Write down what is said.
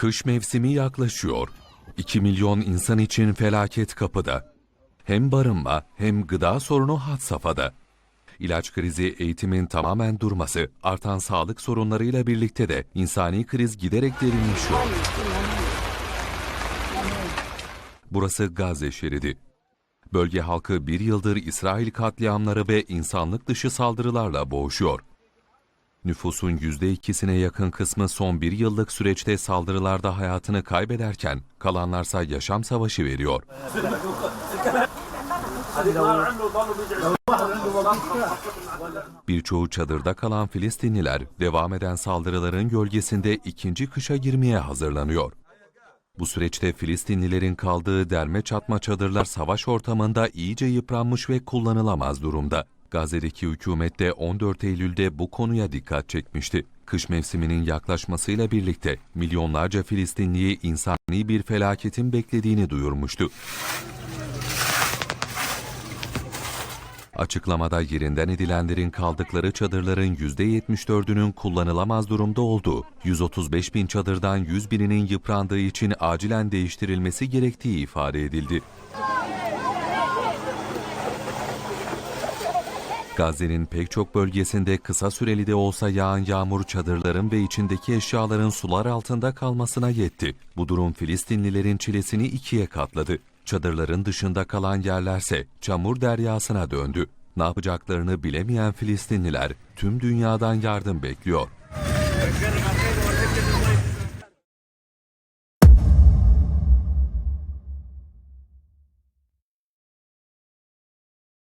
Kış mevsimi yaklaşıyor. 2 milyon insan için felaket kapıda. Hem barınma hem gıda sorunu had safhada. İlaç krizi, eğitimin tamamen durması, artan sağlık sorunlarıyla birlikte de insani kriz giderek derinleşiyor. Burası Gazze şeridi. Bölge halkı bir yıldır İsrail katliamları ve insanlık dışı saldırılarla boğuşuyor. Nüfusun %2'sine yakın kısmı son bir yıllık süreçte saldırılarda hayatını kaybederken kalanlarsa yaşam savaşı veriyor. Birçoğu çadırda kalan Filistinliler devam eden saldırıların gölgesinde ikinci kışa girmeye hazırlanıyor. Bu süreçte Filistinlilerin kaldığı derme çatma çadırlar savaş ortamında iyice yıpranmış ve kullanılamaz durumda. Gazze'deki hükümet de 14 Eylül'de bu konuya dikkat çekmişti. Kış mevsiminin yaklaşmasıyla birlikte milyonlarca Filistinliyi insani bir felaketin beklediğini duyurmuştu. Açıklamada yerinden edilenlerin kaldıkları çadırların %74'ünün kullanılamaz durumda olduğu, 135 bin çadırdan 100 bininin yıprandığı için acilen değiştirilmesi gerektiği ifade edildi. Gazze'nin pek çok bölgesinde kısa süreli de olsa yağan yağmur çadırların ve içindeki eşyaların sular altında kalmasına yetti. Bu durum Filistinlilerin çilesini ikiye katladı. Çadırların dışında kalan yerlerse çamur deryasına döndü. Ne yapacaklarını bilemeyen Filistinliler tüm dünyadan yardım bekliyor.